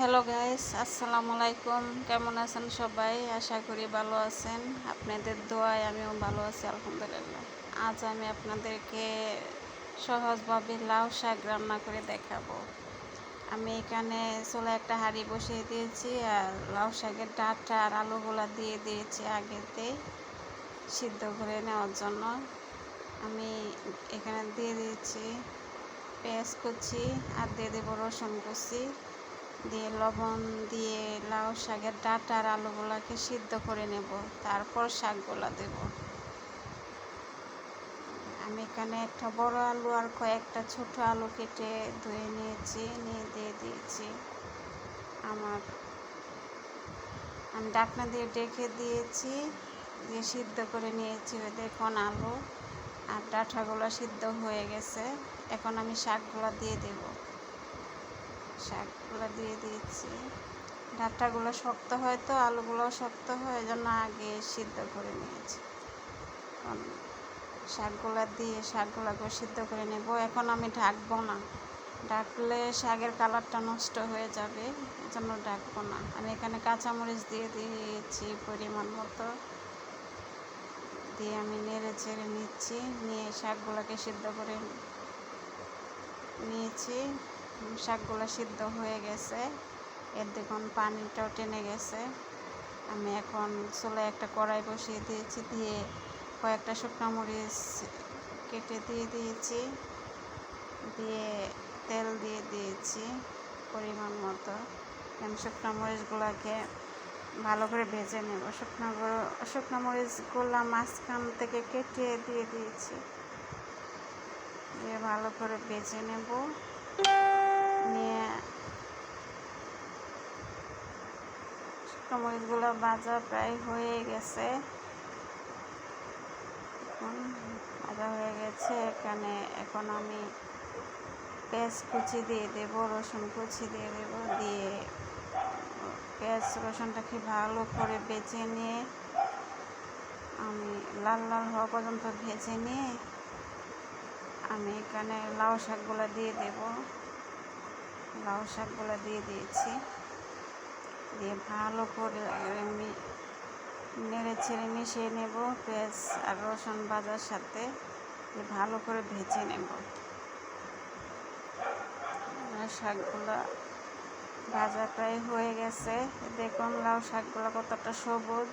Hello guys আসসালামু আলাইকুম কেমন আছেন সবাই? আশা করি ভালো আছেন। আপনাদের দোয়ায় আমিও ভালো আছি, আলহামদুলিল্লাহ। আজ আমি আপনাদেরকে সহজভাবে লাউ শাক রান্না করে দেখাবো। আমি এখানে চলে একটা হাঁড়ি বসিয়ে দিয়েছি আর লাউ শাকের ডাঁটা আর আলুগুলা দিয়ে দিয়েছি আগেতে সিদ্ধ করে নেওয়ার জন্য। আমি এখানে দিয়ে দিয়েছি পেঁয়াজ কুচি আর দিয়ে দেবো রসুন কুচি। দিয়ে লবণ দিয়ে লাউ শাকের ডাঁটা আর আলুগুলাকে সিদ্ধ করে নেব। তারপর শাকগুলা দেব। আমি এখানে একটা বড় আলু আর কয়েকটা ছোট আলু কেটে ধুয়ে নিয়েছি, নিয়ে দিয়ে দিয়েছি। আমার আমি ডাকনা দিয়ে ডেকে দিয়েছি, দিয়ে সিদ্ধ করে নিয়েছি। দেখুন আলু আর ডাঁটাগুলো সিদ্ধ হয়ে গেছে। এখন আমি শাকগুলো দিয়ে দেবো। শাকগুলো দিয়ে দিয়েছি। ডাঁটাগুলো শক্ত হয় তো, আলুগুলোও শক্ত হয় জন্য আগে সিদ্ধ করে নিয়েছি। শাকগুলো দিয়ে শাকগুলোকে সিদ্ধ করে নেব। এখন আমি ঢাকবো না। ডাকলে শাকের কালারটা নষ্ট হয়ে যাবে জন্য ডাকবো না। আমি এখানে কাঁচামরিচ দিয়ে দিয়েছি পরিমাণ মতো। দিয়ে আমি নেড়ে চেড়ে নিচ্ছি, নিয়ে শাকগুলোকে সিদ্ধ করে নিয়েছি। শাকগুলো সিদ্ধ হয়ে গেছে। এর দেখুন পানিটাও টেনে গেছে। আমি এখন চুলে একটা কড়াই বসিয়ে দিয়েছি, দিয়ে কয়েকটা শুকনো মরিচ কেটে দিয়ে দিয়েছি, দিয়ে তেল দিয়ে দিয়েছি পরিমাণ মতো। আমি শুকনো মরিচগুলোকে ভালো করে ভেজে নেব। শুকনো শুকনো মরিচগুলো মাঝখান থেকে কেটে দিয়ে দিয়েছি। দিয়ে ভালো করে ভেজে নেব। মরিচগুলো ভাজা প্রায় হয়ে গেছে। এখন ভাজা হয়ে গেছে। এখানে এখন আমি পেঁয়াজ কুচি দিয়ে দেব, রসুন কুচি দিয়ে দেব, দিয়ে পেঁয়াজ রসুনটাকে ভালো করে বেছে নিয়ে আমি লাল লাল হওয়া পর্যন্ত ভেজে নিয়ে আমি এখানে লাউ শাকগুলো দিয়ে দেব। লাউ শাকগুলো দিয়ে দিয়েছি। দিয়ে ভালো করে আমি নেড়ে ছেড়ে মিশিয়ে নেব পেঁয়াজ আর রসুন ভাজার সাথে। ভালো করে ভেজে নেব। শাকগুলো ভাজা প্রায় হয়ে গেছে। দেখুন লাউ শাকগুলো কতটা সবুজ।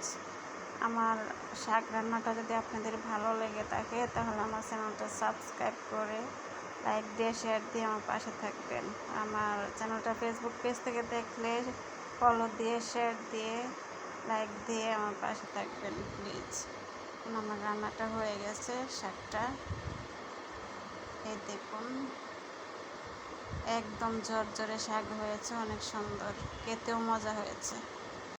আমার শাক রান্নাটা যদি আপনাদের ভালো লেগে থাকে, তাহলে আমার চ্যানেলটা সাবস্ক্রাইব করে লাইক দিয়ে শেয়ার দিয়ে আমার পাশে থাকবেন। আমার চ্যানেলটা ফেসবুক পেজ থেকে দেখলে ফলো দিয়ে শেয়ার দিয়ে লাইক দিয়ে আমার পাশে থাকবেন প্লিজ আমার রান্নাটা হয়ে গেছে, শাকটা। এই দেখুন, একদম জোর জোরে শাক হয়েছে, অনেক সুন্দর। খেতেও মজা হয়েছে।